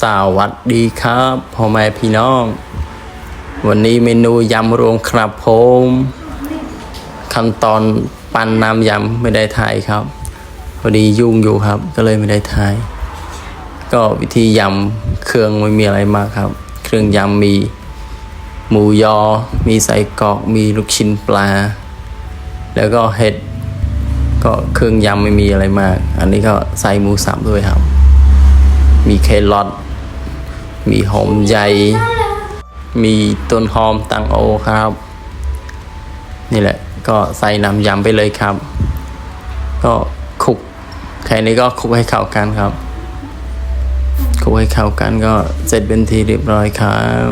สวัสดีครับพ่อแม่พี่น้อง วันนี้เมนูยำรวมครับผมขั้นตอนปั้นน้ำยำไม่ได้ถ่ายครับพอดียุ่งอยู่ครับ ก็เลยไม่ได้ถ่าย ก็วิธียำเครื่องไม่มีอะไรมากครับ เครื่องยำมี หมูยอ มีใส่กรอกมีลูกชิ้นปลา แล้วก็เห็ดก็เครื่องยำไม่มีอะไรมาก อันนี้ก็ใส่หมูสับด้วยครับ มีเครอทมีหอมใหญ่ มีต้นหอมตังโอครับ นี่แหละก็ใส่น้ำยำไปเลยครับ ก็คลุกแค่นี้ก็คลุกให้เข้ากันครับคลุกให้เข้ากันก็เสร็จเป็นทีเรียบร้อยครับ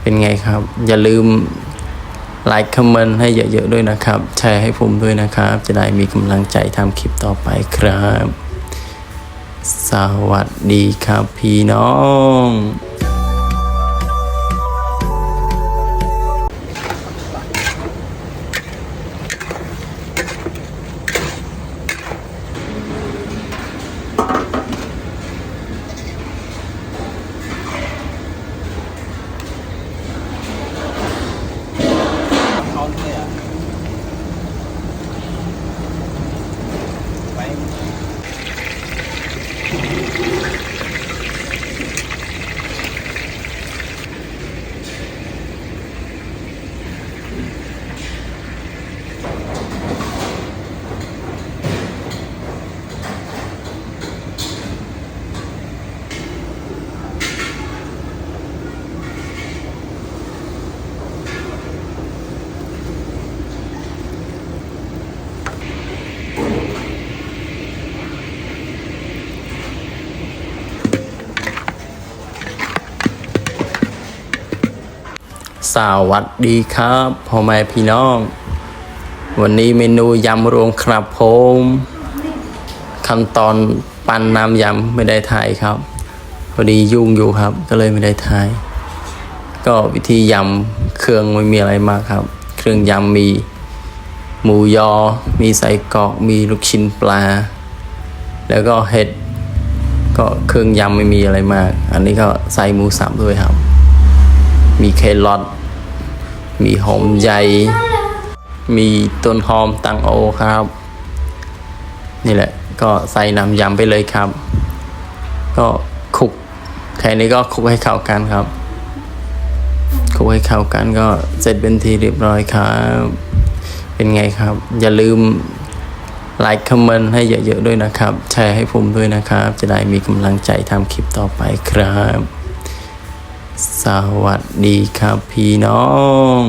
เป็นไงครับ อย่าลืมไลค์คอมเมนต์ให้เยอะๆด้วยนะครับ แชร์ให้ผมด้วยนะครับ จะได้มีกำลังใจทำคลิปต่อไปครับ สวัสดีครับพี่น้อง สวัสดีครับพ่อแม่พี่น้อง วันนี้เมนูยำรวมครับผมขั้นตอนปั้นน้ำยำไม่ได้ถ่ายครับ พอดียุ่งอยู่ครับ ก็เลยไม่ได้ถ่าย ก็วิธียำเครื่องไม่มีอะไรมากครับ เครื่องยำมี หมูยอ มีใส่กรอกมีลูกชิ้นปลา แล้วก็เห็ดก็เครื่องยำไม่มีอะไรมาก อันนี้ก็ใส่หมูสับด้วยครับ มีเครอทมีหอมใหญ่ มีต้นหอมตังโอครับ นี่แหละ ก็ใส่น้ำยำไปเลยครับ ก็คลุกแค่นี้ก็คลุกให้เข้ากันครับคลุกให้เข้ากันก็เสร็จเป็นทีเรียบร้อยครับ เป็นไงครับ อย่าลืมไลค์คอมเมนต์ให้เยอะๆด้วยนะครับ แชร์ให้ผมด้วยนะครับ จะได้มีกำลังใจทำคลิปต่อไปครับ สวัสดีครับพี่น้อง